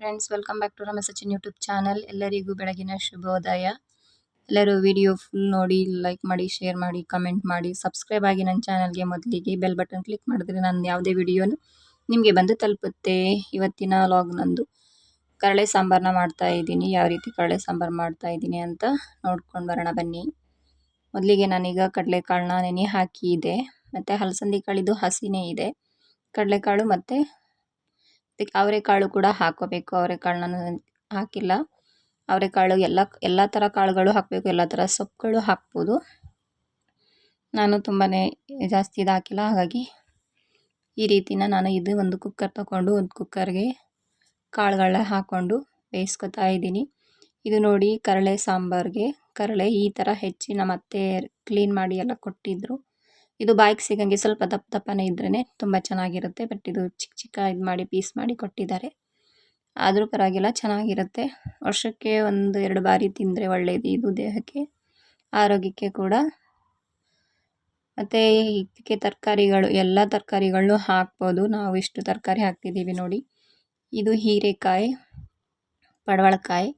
Friends welcome back to ನಮ್ಮ Sachin YouTube channel ಎಲ್ಲರಿಗೂ ಬೆಳಗಿನ ಶುಭೋದಯ. ಎಲ್ಲರೂ ವಿಡಿಯೋ ಫುಲ್ ನೋಡಿ ಲೈಕ್ ಮಾಡಿ ಶೇರ್ ಮಾಡಿ ಕಮೆಂಟ್ ಮಾಡಿ ಸಬ್ಸ್ಕ್ರೈಬ್ ಆಗಿ ನನ್ನ ಚಾನಲ್ಗೆ ಮೊದಲಿಗೆ ಬೆಲ್ ಬಟನ್ ಕ್ಲಿಕ್ ಮಾಡಿದ್ರೆ ನಾನು ಯಾವುದೇ ವಿಡಿಯೋನು ನಿಮಗೆ ಬಂದು ತಲುಪುತ್ತೆ. ಇವತ್ತಿನ ಲಾಗ್ ನಂದು ಕರಳೆ ಸಾಂಬಾರನ್ನ ಮಾಡ್ತಾ ಇದ್ದೀನಿ. ಯಾವ ರೀತಿ ಕರಳೆ ಸಾಂಬಾರು ಮಾಡ್ತಾ ಇದ್ದೀನಿ ಅಂತ ನೋಡ್ಕೊಂಡು ಬರೋಣ ಬನ್ನಿ. ಮೊದಲಿಗೆ ನಾನೀಗ ಕಡಲೆಕಾಳನ್ನ ನೆನೆ ಹಾಕಿ ಇದೆ. ಮತ್ತು ಹಲಸಂದಿ ಕಾಳಿದು ಹಸಿನೇ ಇದೆ. ಕಡಲೆಕಾಳು ಮತ್ತು ಅದಕ್ಕೆ ಅವರೆಕಾಳು ಕೂಡ ಹಾಕೋಬೇಕು ನಾನು ಹಾಕಿಲ್ಲ. ಅವರೆಕಾಳು ಎಲ್ಲ ಎಲ್ಲ ಥರ ಕಾಳುಗಳು ಹಾಕಬೇಕು. ಎಲ್ಲ ಥರ ಸೊಪ್ಪುಗಳು ಹಾಕ್ಬೋದು. ನಾನು ತುಂಬಾ ಜಾಸ್ತಿ ಇದು ಹಾಕಿಲ್ಲ. ಹಾಗಾಗಿ ಈ ರೀತಿನ ನಾನು ಇದು ಒಂದು ಕುಕ್ಕರ್ ತಗೊಂಡು, ಒಂದು ಕುಕ್ಕರ್ಗೆ ಕಾಳುಗಳನ್ನ ಹಾಕ್ಕೊಂಡು ಬೇಯಿಸ್ಕೊತಾ ಇದ್ದೀನಿ. ಇದು ನೋಡಿ ಕರಳೆ ಸಾಂಬಾರಿಗೆ. ಕರಳೆ ಈ ಥರ ಹೆಚ್ಚಿ ನಮ್ಮ ಅತ್ತೆ ಕ್ಲೀನ್ ಮಾಡಿ ಎಲ್ಲ ಕೊಟ್ಟಿದ್ದರು ಇದು ಬಾಯಿಗೆ ಸಿಗಂಗೆ ಸ್ವಲ್ಪ ದಪ್ಪ ದಪ್ಪನೇ ಇದ್ರೇ ತುಂಬ ಚೆನ್ನಾಗಿರುತ್ತೆ ಬಟ್ ಇದು ಚಿಕ್ಕ ಚಿಕ್ಕ ಇದು ಮಾಡಿ, ಪೀಸ್ ಮಾಡಿ ಕೊಟ್ಟಿದ್ದಾರೆ. ಆದರೂ ಪರವಾಗಿಲ್ಲ, ಚೆನ್ನಾಗಿರುತ್ತೆ. ವರ್ಷಕ್ಕೆ ಒಂದು ಎರಡು ಬಾರಿ ತಿಂದರೆ ಒಳ್ಳೆಯದು ಇದು ದೇಹಕ್ಕೆ, ಆರೋಗ್ಯಕ್ಕೆ ಕೂಡ. ಮತ್ತು ಇದಕ್ಕೆ ತರಕಾರಿಗಳು, ಎಲ್ಲ ತರಕಾರಿಗಳನ್ನು ಹಾಕ್ಬೋದು. ನಾವು ಇಷ್ಟು ತರಕಾರಿ ಹಾಕ್ತಿದ್ದೀವಿ ನೋಡಿ. ಇದು ಹೀರೆಕಾಯಿ, ಪಡವಳಕಾಯಿ,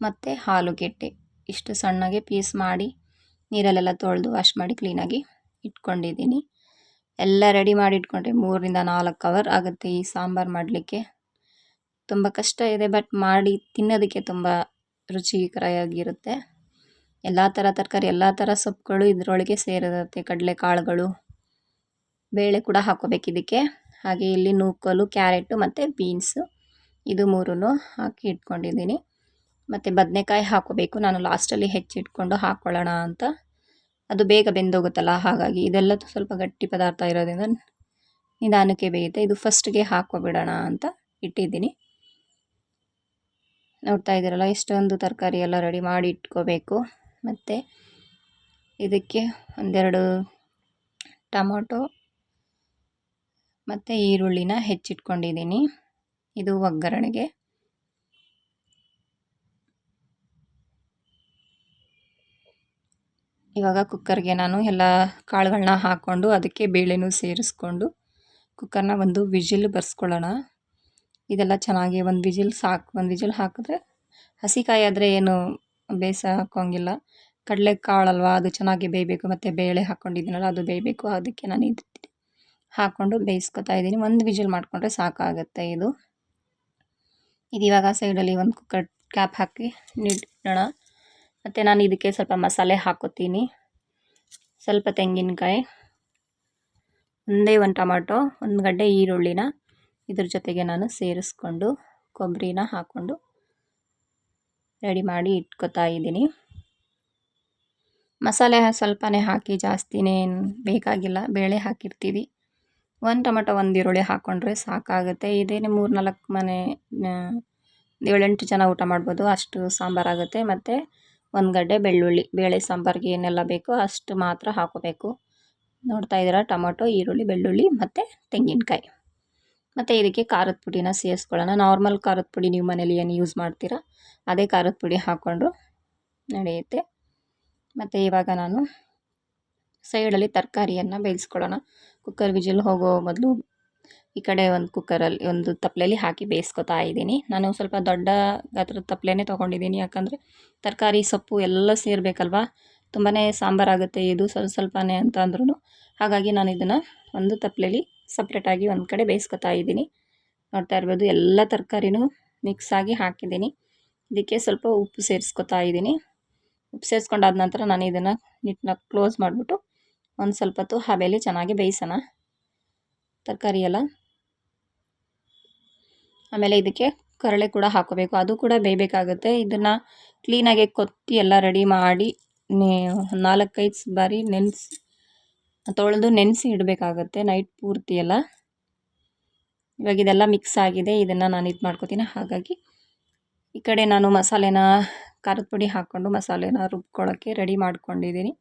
ಮತ್ತು ಆಲೂಗೆಡ್ಡೆ ಇಷ್ಟು ಸಣ್ಣಗೆ ಪೀಸ್ ಮಾಡಿ ನೀರಲ್ಲೆಲ್ಲ ತೊಳೆದು ವಾಶ್ ಮಾಡಿ ಕ್ಲೀನಾಗಿ ಇಟ್ಕೊಂಡಿದ್ದೀನಿ. ಎಲ್ಲ ರೆಡಿ ಮಾಡಿ ಇಟ್ಕೊಂಡ್ರೆ ಮೂರರಿಂದ ನಾಲ್ಕು ಅವರ್ ಆಗುತ್ತೆ ಈ ಸಾಂಬಾರು ಮಾಡಲಿಕ್ಕೆ. ತುಂಬ ಕಷ್ಟ ಇದೆ ಬಟ್ ಮಾಡಿ ತಿನ್ನೋದಕ್ಕೆ ತುಂಬ ರುಚಿಕರವಾಗಿರುತ್ತೆ. ಎಲ್ಲ ಥರ ತರಕಾರಿ, ಎಲ್ಲ ಥರ ಸೊಪ್ಪುಗಳು ಇದರೊಳಗೆ ಸೇರಿರುತ್ತೆ ಕಡಲೆ ಕಾಳುಗಳು ಬೇಳೆ ಕೂಡ ಹಾಕೋಬೇಕು ಇದಕ್ಕೆ. ಹಾಗೆ ಇಲ್ಲಿ ನೂಕಲು, ಕ್ಯಾರೆಟು ಮತ್ತು ಬೀನ್ಸು. ಇದು ಮೂರೂ ಹಾಕಿ ಇಟ್ಕೊಂಡಿದ್ದೀನಿ. ಮತ್ತು ಬದನೆಕಾಯಿ ಹಾಕೋಬೇಕು ನಾನು ಲಾಸ್ಟಲ್ಲಿ ಹೆಚ್ಚಿಟ್ಕೊಂಡು ಹಾಕ್ಕೊಳ್ಳೋಣ ಅಂತ. ಅದು ಬೇಗ ಬೆಂದೋಗುತ್ತಲ್ಲ, ಹಾಗಾಗಿ ಇದೆಲ್ಲ ಸ್ವಲ್ಪ ಗಟ್ಟಿ ಪದಾರ್ಥ ಇರೋದ್ರಿಂದ ನಿಧಾನಕ್ಕೆ ಬೇಯುತ್ತೆ. ಇದು ಫಸ್ಟ್ಗೆ ಹಾಕೋಬಿಡೋಣ ಅಂತ ಇಟ್ಟಿದ್ದೀನಿ. ನೋಡ್ತಾ ಇದ್ದೀರಲ್ಲ ಇಷ್ಟೊಂದು ತರಕಾರಿ ಎಲ್ಲ ರೆಡಿ ಮಾಡಿ ಇಟ್ಕೋಬೇಕು. ಮತ್ತು ಇದಕ್ಕೆ ಒಂದೆರಡು ಟೊಮೊಟೊ, ಮತ್ತು ಈರುಳ್ಳಿನ ಹೆಚ್ಚಿಟ್ಕೊಂಡಿದ್ದೀನಿ. ಇದು ಒಗ್ಗರಣೆಗೆ. ಇವಾಗ ಕುಕ್ಕರ್ಗೆ ನಾನು ಎಲ್ಲ ಕಾಳುಗಳನ್ನ ಹಾಕ್ಕೊಂಡು ಅದಕ್ಕೆ ಬೇಳೆನೂ ಸೇರಿಸ್ಕೊಂಡು ಕುಕ್ಕರ್ನ ಒಂದು ವಿಜಿಲ್ ಬರ್ಸ್ಕೊಳ್ಳೋಣ. ಇದೆಲ್ಲ ಚೆನ್ನಾಗಿ ಒಂದು ವಿಜಿಲ್ ಸಾಕು, ಒಂದು ವಿಜಿಲ್ ಹಾಕಿದ್ರೆ ಹಸಿಕಾಯಿ ಆದರೆ ಏನು ಬೇಸ ಹಾಕೋಂಗಿಲ್ಲ. ಕಡಲೆ ಕಾಳಲ್ವಾ ಅದು ಚೆನ್ನಾಗಿ ಬೇಯಬೇಕು. ಮತ್ತು ಬೇಳೆ ಹಾಕ್ಕೊಂಡಿದ್ದೀನಲ್ಲ ಅದು ಬೇಯಬೇಕು. ಅದಕ್ಕೆ ನಾನು ಇದು ಹಾಕ್ಕೊಂಡು ಬೇಯಿಸ್ಕೊತಾ ಇದ್ದೀನಿ. ಒಂದು ವಿಜಿಲ್ ಮಾಡಿಕೊಂಡ್ರೆ ಸಾಕಾಗುತ್ತೆ ಇದು. ಇದು ಇವಾಗ ಸೈಡಲ್ಲಿ ಒಂದು ಕುಕ್ಕರ್ ಕ್ಯಾಪ್ ಹಾಕಿ ಇಡೋಣ. ಮತ್ತು ನಾನು ಇದಕ್ಕೆ ಸ್ವಲ್ಪ ಮಸಾಲೆ ಹಾಕೋತೀನಿ ಸ್ವಲ್ಪ ತೆಂಗಿನಕಾಯಿ, ಒಂದೇ ಒಂದು ಟೊಮಾಟೊ, ಒಂದು ಗಡ್ಡೆ ಈರುಳ್ಳಿನ ಇದ್ರ ಜೊತೆಗೆ ನಾನು ಸೇರಿಸ್ಕೊಂಡು ಕೊಬ್ಬರಿನ ಹಾಕ್ಕೊಂಡು ರೆಡಿ ಮಾಡಿ ಇಟ್ಕೊತಾ ಇದ್ದೀನಿ. ಮಸಾಲೆ ಸ್ವಲ್ಪನೇ ಹಾಕಿ ಜಾಸ್ತಿನೇ ಬೇಕಾಗಿಲ್ಲ. ಬೇಳೆ ಹಾಕಿರ್ತೀವಿ. ಒಂದು ಟೊಮೆಟೊ, ಒಂದು ಈರುಳ್ಳಿ ಹಾಕ್ಕೊಂಡ್ರೆ ಸಾಕಾಗುತ್ತೆ. ಇದೇನೆ ಮೂರು ನಾಲ್ಕು ಮನೆ ಏಳೆಂಟು ಜನ ಊಟ ಮಾಡ್ಬೋದು. ಅಷ್ಟು ಸಾಂಬಾರಾಗುತ್ತೆ. ಮತ್ತು ಒಂದು ಗಡ್ಡೆ ಬೆಳ್ಳುಳ್ಳಿ, ಬೇಳೆ, ಸಾಂಬಾರಿಗೆ ಏನೆಲ್ಲ ಬೇಕೋ ಅಷ್ಟು ಮಾತ್ರ ಹಾಕೋಬೇಕು. ನೋಡ್ತಾ ಇದ್ದೀರಾ? ಟೊಮೊಟೊ, ಈರುಳ್ಳಿ, ಬೆಳ್ಳುಳ್ಳಿ ಮತ್ತು ತೆಂಗಿನಕಾಯಿ. ಮತ್ತು ಇದಕ್ಕೆ ಖಾರದ ಪುಡಿನ ಸೇರಿಸ್ಕೊಳ್ಳೋಣ. ನಾರ್ಮಲ್ ಖಾರದ ಪುಡಿ ನೀವು ಮನೇಲಿ ಏನು ಯೂಸ್ ಮಾಡ್ತೀರಾ, ಅದೇ ಖಾರದ ಪುಡಿ ಹಾಕ್ಕೊಂಡ್ರು ನಡೆಯುತ್ತೆ. ಮತ್ತು ಇವಾಗ ನಾನು ಸೈಡಲ್ಲಿ ತರಕಾರಿಯನ್ನು ಬೇಯಿಸ್ಕೊಳ್ಳೋಣ. ಕುಕ್ಕರ್ ವಿಜಿಲ್ ಹೋಗೋ ಮೊದಲು ಈ ಕಡೆ ಒಂದು ಕುಕ್ಕರಲ್ಲಿ ಒಂದು ತಪ್ಪಲೆಯಲ್ಲಿ ಹಾಕಿ ಬೇಯಿಸ್ಕೊತಾ ಇದ್ದೀನಿ. ನಾನು ಸ್ವಲ್ಪ ದೊಡ್ಡ ಗಾತ್ರದ ತಪ್ಪಲೆನೇ ತೊಗೊಂಡಿದ್ದೀನಿ. ಯಾಕಂದರೆ ತರಕಾರಿ, ಸೊಪ್ಪು ಎಲ್ಲ ಸೇರಬೇಕಲ್ವ? ತುಂಬಾ ಸಾಂಬಾರಾಗುತ್ತೆ ಇದು ಸ್ವಲ್ಪ ಸ್ವಲ್ಪನೇ ಅಂತ ಅಂದ್ರೂ ಹಾಗಾಗಿ ನಾನು ಇದನ್ನು ಒಂದು ತಪ್ಪಲೆಯಲ್ಲಿ ಸಪ್ರೇಟಾಗಿ ಒಂದು ಕಡೆ ಬೇಯಿಸ್ಕೊತಾ ಇದ್ದೀನಿ. ನೋಡ್ತಾ ಇರ್ಬೋದು, ಎಲ್ಲ ತರಕಾರಿನೂ ಮಿಕ್ಸಾಗಿ ಹಾಕಿದ್ದೀನಿ. ಇದಕ್ಕೆ ಸ್ವಲ್ಪ ಉಪ್ಪು ಸೇರಿಸ್ಕೊತಾ ಇದ್ದೀನಿ. ಉಪ್ಪು ಸೇರಿಸ್ಕೊಂಡಾದ ನಂತರ ನಾನು ಇದನ್ನು ನೀಟ್ನಾಗ ಕ್ಲೋಸ್ ಮಾಡಿಬಿಟ್ಟು ಒಂದು ಸ್ವಲ್ಪ ಹೊತ್ತು ಹಬೆಯಲ್ಲಿ ಚೆನ್ನಾಗಿ ಬೇಯಿಸೋಣ. ತರಕಾರಿ ಎಲ್ಲ ಆಮೇಲೆ ಇದಕ್ಕೆ ಕರಳೆ ಕೂಡ ಹಾಕೋಬೇಕು. ಅದು ಕೂಡ ಬೇಯಬೇಕಾಗುತ್ತೆ. ಇದನ್ನು ಕ್ಲೀನಾಗಿ ಕೊತ್ತಿ ಎಲ್ಲ ರೆಡಿ ಮಾಡಿ ನಾಲ್ಕೈದು ಬಾರಿ ನೆನೆಸಿ, ತೊಳೆದು ನೆನೆಸಿ ಇಡಬೇಕಾಗತ್ತೆ ನೈಟ್ ಪೂರ್ತಿ ಎಲ್ಲ. ಇವಾಗ ಇದೆಲ್ಲ ಮಿಕ್ಸ್ ಆಗಿದೆ. ಇದನ್ನು ನಾನು ಇದು ಮಾಡ್ಕೋತೀನಿ. ಹಾಗಾಗಿ ಈ ಕಡೆ ನಾನು ಮಸಾಲೆನ, ಖಾರದ ಪುಡಿ ಹಾಕ್ಕೊಂಡು ಮಸಾಲೆನ ರುಬ್ಕೊಳ್ಳೋಕ್ಕೆ ರೆಡಿ ಮಾಡ್ಕೊಂಡಿದ್ದೀನಿ.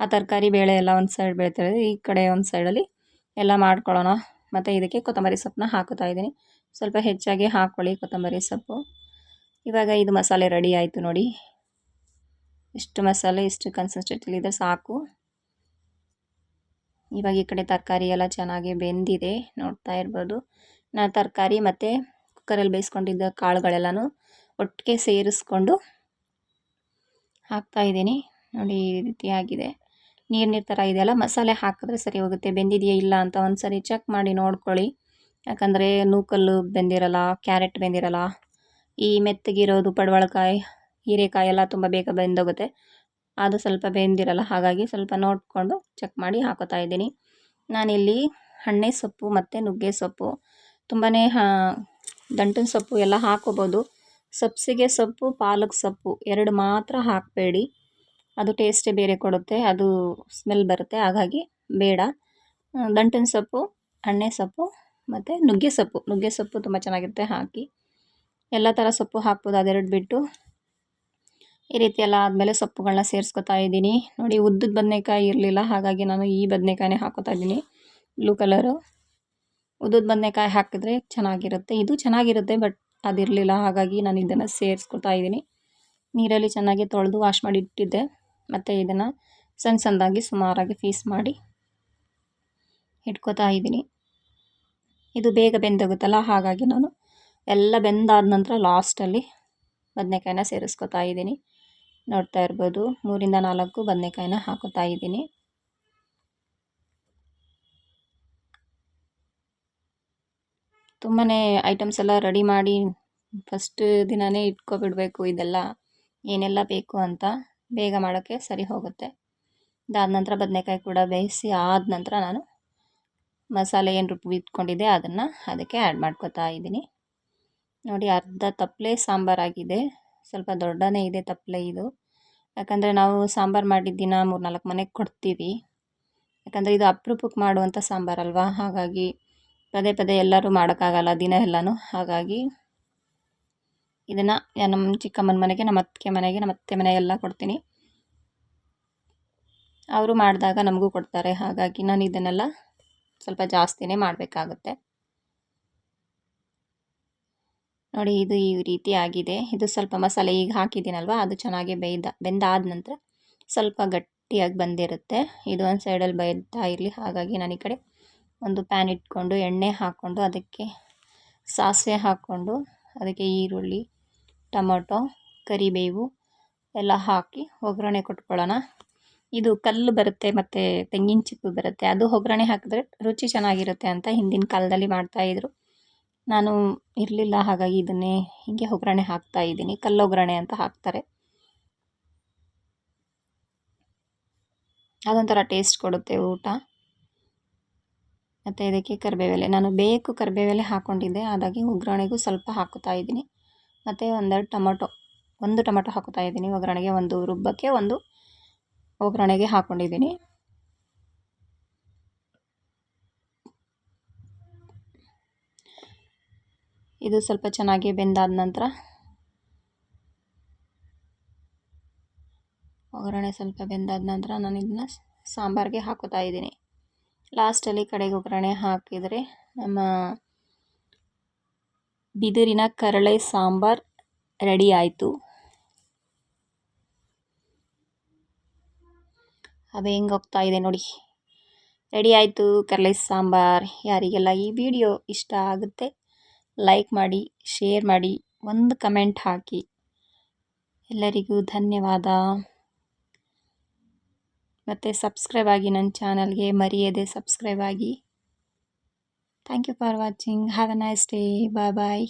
ಆ ತರಕಾರಿ ಬೇಳೆ ಎಲ್ಲ ಒಂದು ಸೈಡ್ ಇದೆ. ಈ ಕಡೆ ಒಂದು ಸೈಡಲ್ಲಿ ಎಲ್ಲ ಮಾಡ್ಕೊಳ್ಳೋಣ. ಮತ್ತು ಇದಕ್ಕೆ ಕೊತ್ತಂಬರಿ ಸೊಪ್ಪನ್ನ ಹಾಕುತ್ತಾ ಇದ್ದೀನಿ. ಸ್ವಲ್ಪ ಹೆಚ್ಚಾಗಿ ಹಾಕ್ಕೊಳ್ಳಿ ಕೊತ್ತಂಬರಿ ಸೊಪ್ಪು. ಇವಾಗ ಇದು ಮಸಾಲೆ ರೆಡಿ ಆಯಿತು ನೋಡಿ. ಇಷ್ಟು ಮಸಾಲೆ ಇಷ್ಟು ಕನ್ಸಿಸ್ಟೆಂಟಲ್ಲಿದೆ ಸಾಕು. ಇವಾಗ ಈ ಕಡೆ ತರಕಾರಿ ಎಲ್ಲ ಚೆನ್ನಾಗಿ ಬೆಂದಿದೆ ನೋಡ್ತಾ ಇರ್ಬೋದು. ನಾನು ತರಕಾರಿ ಮತ್ತು ಕುಕ್ಕರಲ್ಲಿ ಬೇಯಿಸ್ಕೊಂಡಿದ್ದ ಕಾಳುಗಳೆಲ್ಲನೂ ಒಟ್ಟಿಗೆ ಸೇರಿಸ್ಕೊಂಡು ಹಾಕ್ತಾಯಿದ್ದೀನಿ ನೋಡಿ ಈ ರೀತಿಯಾಗಿದೆ ನೀರು ನೀರು ಥರ ಇದೆಯಲ್ಲ, ಮಸಾಲೆ ಹಾಕಿದ್ರೆ ಸರಿ ಹೋಗುತ್ತೆ. ಬೆಂದಿದೆಯಾ ಇಲ್ಲ ಅಂತ ಒಂದು ಸರಿ ಚೆಕ್ ಮಾಡಿ ನೋಡ್ಕೊಳ್ಳಿ. ಯಾಕಂದರೆ ನೂಕಲ್ಲು ಬೆಂದಿರಲ್ಲ, ಕ್ಯಾರೆಟ್ ಬೆಂದಿರಲ್ಲ, ಈ ಮೆತ್ತಗಿರೋದು ಪಡವಳಕಾಯಿ, ಹೀರೆಕಾಯಿ ಎಲ್ಲ ತುಂಬ ಬೇಗ ಬೆಂದೋಗುತ್ತೆ. ಅದು ಸ್ವಲ್ಪ ಬೆಂದಿರಲ್ಲ, ಹಾಗಾಗಿ ಸ್ವಲ್ಪ ನೋಡಿಕೊಂಡು ಚೆಕ್ ಮಾಡಿ ಹಾಕೋತಾ ಇದ್ದೀನಿ. ನಾನಿಲ್ಲಿ ಹಣ್ಣೆ ಸೊಪ್ಪು ಮತ್ತು ನುಗ್ಗೆ ಸೊಪ್ಪು ತುಂಬಾ ದಂಟಿನ ಸೊಪ್ಪು ಎಲ್ಲ ಹಾಕೋಬೋದು. ಸಬ್ಸಿಗೆ ಸೊಪ್ಪು, ಪಾಲಕ್ ಸೊಪ್ಪು ಎರಡು ಮಾತ್ರ ಹಾಕಬೇಡಿ. ಅದು ಟೇಸ್ಟೇ ಬೇರೆ ಕೊಡುತ್ತೆ, ಅದು ಸ್ಮೆಲ್ ಬರುತ್ತೆ, ಹಾಗಾಗಿ ಬೇಡ. ದಂಟಿನ ಸೊಪ್ಪು, ಹಣ್ಣೆ ಸೊಪ್ಪು ಮತ್ತು ನುಗ್ಗೆ ಸೊಪ್ಪು. ನುಗ್ಗೆ ಸೊಪ್ಪು ತುಂಬ ಚೆನ್ನಾಗಿರುತ್ತೆ, ಹಾಕಿ. ಎಲ್ಲ ಥರ ಸೊಪ್ಪು ಹಾಕ್ಬೋದು, ಅದೆರಡು ಬಿಟ್ಟು. ಈ ರೀತಿ ಎಲ್ಲ ಆದಮೇಲೆ ಸೊಪ್ಪುಗಳನ್ನ ಸೇರಿಸ್ಕೊತಾ ಇದ್ದೀನಿ. ನೋಡಿ, ಉದ್ದದ ಬದನೇಕಾಯಿ ಇರಲಿಲ್ಲ, ಹಾಗಾಗಿ ನಾನು ಈ ಬದನೇಕಾಯಿನೇ ಹಾಕೋತಾ ಇದ್ದೀನಿ. Blue colour. ಉದ್ದದ ಬದನೆಕಾಯಿ ಹಾಕಿದ್ರೆ ಚೆನ್ನಾಗಿರುತ್ತೆ. ಇದು ಚೆನ್ನಾಗಿರುತ್ತೆ, ಬಟ್ ಅದಿರಲಿಲ್ಲ, ಹಾಗಾಗಿ ನಾನು ಇದನ್ನು ಸೇರಿಸ್ಕೊತಾ ಇದ್ದೀನಿ. ನೀರಲ್ಲಿ ಚೆನ್ನಾಗಿ ತೊಳೆದು ವಾಶ್ ಮಾಡಿ ಇಟ್ಟಿದ್ದೆ. ಮತ್ತು ಇದನ್ನು ಸಣ್ಣ ಸಣ್ಣದಾಗಿ ಸುಮಾರಾಗಿ ಫೀಸ್ ಮಾಡಿ ಇಟ್ಕೋತಾ ಇದ್ದೀನಿ. ಇದು ಬೇಗ ಬೆಂದೋಗುತ್ತಲ್ಲ, ಹಾಗಾಗಿ ನಾನು ಎಲ್ಲ ಬೆಂದಾದ ನಂತರ ಲಾಸ್ಟಲ್ಲಿ ಬದನೆಕಾಯಿನ ಸೇರಿಸ್ಕೊತಾ ಇದ್ದೀನಿ. ನೋಡ್ತಾ ಇರ್ಬೋದು, ಮೂರಿಂದ ನಾಲ್ಕು ಬದನೆಕಾಯಿನ ಹಾಕೋತಾ ಇದ್ದೀನಿ. ತುಂಬಾ ಐಟಮ್ಸ್ ಎಲ್ಲ ರೆಡಿ ಮಾಡಿ ಫಸ್ಟ್ ದಿನವೇ ಇಟ್ಕೊಬಿಡಬೇಕು ಇದೆಲ್ಲ. ಏನೆಲ್ಲ ಬೇಕು ಅಂತ ಬೇಗ ಮಾಡೋಕ್ಕೆ ಸರಿ ಹೋಗುತ್ತೆ. ಇದಾದ ನಂತರ ಬದನೆಕಾಯಿ ಕೂಡ ಬೇಯಿಸಿ ಆದ ನಂತರ ನಾನು ಮಸಾಲೆ ಏನು ರುಬ್ಬಿ ಇಟ್ಕೊಂಡಿದ್ದೆ, ಅದನ್ನು ಅದಕ್ಕೆ ಆ್ಯಡ್ ಮಾಡ್ಕೊತಾ ಇದ್ದೀನಿ. ನೋಡಿ, ಅರ್ಧ ತಪ್ಪಲೆ ಸಾಂಬಾರಾಗಿದೆ ಸ್ವಲ್ಪ ದೊಡ್ಡನೇ ಇದೆ ತಪ್ಪಲೆ ಇದು. ಯಾಕಂದರೆ ನಾವು ಸಾಂಬಾರು ಮಾಡಿದ ದಿನ ಮೂರು ನಾಲ್ಕು ಮನೆಗೆ ಕೊಡ್ತೀವಿ. ಯಾಕಂದರೆ ಇದು ಅಪ್ರೂಪಕ್ಕೆ ಮಾಡುವಂಥ ಸಾಂಬಾರಲ್ವಾ ಹಾಗಾಗಿ ಪದೇ ಪದೇ ಎಲ್ಲರೂ ಮಾಡೋಕ್ಕಾಗಲ್ಲ, ದಿನ ಎಲ್ಲನೂ. ಹಾಗಾಗಿ ಇದನ್ನು ನಮ್ಮ ಚಿಕ್ಕಮ್ಮನ ಮನೆಗೆ ನಮ್ಮ ಅತ್ತಿಗೆ ಮನೆಗೆ ನಮ್ಮ ಅತ್ತೆ ಮನೆಗೆಲ್ಲ ಕೊಡ್ತೀನಿ. ಅವರು ಮಾಡಿದಾಗ ನಮಗೂ ಕೊಡ್ತಾರೆ. ಹಾಗಾಗಿ ನಾನು ಇದನ್ನೆಲ್ಲ ಸ್ವಲ್ಪ ಜಾಸ್ತಿನೇ ಮಾಡಬೇಕಾಗುತ್ತೆ. ನೋಡಿ, ಇದು ಈ ರೀತಿ ಆಗಿದೆ. ಇದು ಸ್ವಲ್ಪ ಮಸಾಲೆ ಈಗ ಹಾಕಿದ್ದೀನಲ್ವ? ಅದು ಚೆನ್ನಾಗಿ ಬೇಯ್ದ, ಬೆಂದಾದ ನಂತರ ಸ್ವಲ್ಪ ಗಟ್ಟಿಯಾಗಿ ಬಂದಿರುತ್ತೆ. ಇದು ಒಂದು ಸೈಡಲ್ಲಿ ಬೇಯ್ತಾ ಇರಲಿ. ಹಾಗಾಗಿ ನಾನು ಈ ಕಡೆ ಒಂದು ಪ್ಯಾನ್ ಇಟ್ಕೊಂಡು, ಎಣ್ಣೆ ಹಾಕ್ಕೊಂಡು ಅದಕ್ಕೆ ಸಾಸಿವೆ ಹಾಕ್ಕೊಂಡು ಅದಕ್ಕೆ ಈರುಳ್ಳಿ, ಟೊಮೊಟೊ, ಕರಿಬೇವು ಎಲ್ಲ ಹಾಕಿ ಒಗ್ಗರಣೆ ಕೊಟ್ಕೊಳ್ಳೋಣ. ಇದು ಕಲ್ಲು ಬರುತ್ತೆ ಮತ್ತು ತೆಂಗಿನ ಚಿಪ್ಪು ಬರುತ್ತೆ. ಅದು ಒಗ್ಗರಣೆ ಹಾಕಿದ್ರೆ ರುಚಿ ಚೆನ್ನಾಗಿರುತ್ತೆ ಅಂತ ಹಿಂದಿನ ಕಾಲದಲ್ಲಿ ಮಾಡ್ತಾಯಿದ್ರು ನಾನು ಇರಲಿಲ್ಲ, ಹಾಗಾಗಿ ಇದನ್ನೇ ಹೀಗೆ ಒಗ್ಗರಣೆ ಹಾಕ್ತಾ ಇದ್ದೀನಿ. ಕಲ್ಲು ಒಗ್ಗರಣೆ ಅಂತ ಹಾಕ್ತಾರೆ. ಅದೊಂಥರ ಟೇಸ್ಟ್ ಕೊಡುತ್ತೆ ಊಟ. ಮತ್ತು ಇದಕ್ಕೆ ಕರಿಬೇವೆಲೆ. ನಾನು ಬೇಕು ಕರಿಬೇವೆಲೆ ಹಾಕ್ಕೊಂಡಿದ್ದೆ ಹಾಗಾಗಿ ಒಗ್ಗರಣೆಗೂ ಸ್ವಲ್ಪ ಹಾಕುತ್ತಾ ಇದ್ದೀನಿ. ಮತ್ತು ಒಂದೆರಡು ಟೊಮೊಟೊ, ಒಂದು ಟೊಮೊಟೊ ಹಾಕುತ್ತಾ ಇದ್ದೀನಿ ಒಗ್ಗರಣೆಗೆ. ಒಂದು ರುಬ್ಬಕ್ಕೆ ಒಂದು ಒಗ್ಗರಣೆಗೆ ಹಾಕ್ಕೊಂಡಿದ್ದೀನಿ ಇದು ಸ್ವಲ್ಪ ಚೆನ್ನಾಗಿ ಬೆಂದಾದ ನಂತರ ಒಗ್ಗರಣೆ ಸ್ವಲ್ಪ ಬೆಂದಾದ ನಂತರ ನಾನು ಇದನ್ನ ಸಾಂಬಾರಿಗೆ ಹಾಕೋತಾ ಇದ್ದೀನಿ. ಲಾಸ್ಟಲ್ಲಿ ಕಡೆಗೆ ಒಗ್ಗರಣೆ ಹಾಕಿದರೆ ನಮ್ಮ ಬಿದಿರಿನ ಕರಳೆ ಸಾಂಬಾರ್ ರೆಡಿ ಆಯಿತು. ಅದು ಹೆಂಗೆ ಹೋಗ್ತಾ ಇದೆ ನೋಡಿ. ರೆಡಿ ಆಯಿತು ಕರ್ಲೈಸ್ ಸಾಂಬಾರ್. ಯಾರಿಗೆಲ್ಲ ಈ ವಿಡಿಯೋ ಇಷ್ಟ ಆಗುತ್ತೆ, ಲೈಕ್ ಮಾಡಿ, ಶೇರ್ ಮಾಡಿ, ಒಂದು ಕಮೆಂಟ್ ಹಾಕಿ. ಎಲ್ಲರಿಗೂ ಧನ್ಯವಾದ. ಮತ್ತು ಸಬ್ಸ್ಕ್ರೈಬ್ ಆಗಿ ನನ್ನ ಚಾನಲ್ಗೆ ಮರೆಯದೆ ಸಬ್ಸ್ಕ್ರೈಬ್ ಆಗಿ. Thank you for watching have a nice day bye bye